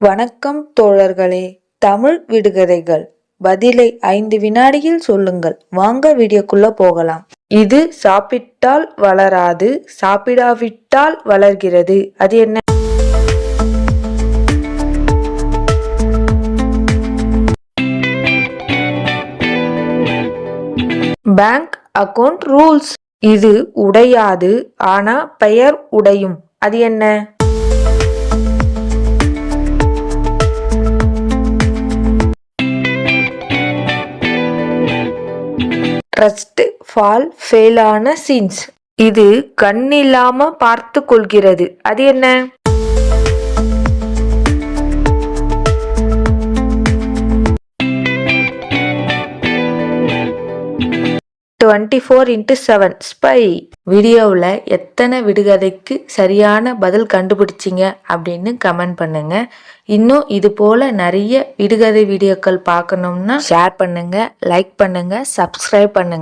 வணக்கம் தோழர்களே தமிழ் விடுகதைகள். பதிலை ஐந்து வினாடியில் சொல்லுங்கள். வாங்க வீடியோக்குள்ள போகலாம். இது சாப்பிட்டால் வளராது சாப்பிடாவிட்டால் வளர்கிறது. அது என்ன? பேங்க் அக்கவுண்ட் ரூல்ஸ் இது உடையாது ஆனா பெயர் உடையும். அது என்ன? ட்ரஸ்ட் ஃபால் ஃபெயிலான சீன்ஸ் இது கண்ணில்லாம பார்த்து கொள்கிறது. அது என்ன? Twenty four into seven spy வீடியோவில் எத்தனை விடுகதைக்கு சரியான பதில் கண்டுபிடிச்சிங்க அப்படின்னு கமெண்ட் பண்ணுங்க. இன்னும் இது போல் நிறைய விடுகதை வீடியோக்கள் பார்க்கணும்னா ஷேர் பண்ணுங்க லைக் பண்ணுங்க சப்ஸ்கிரைப் பண்ணுங்க.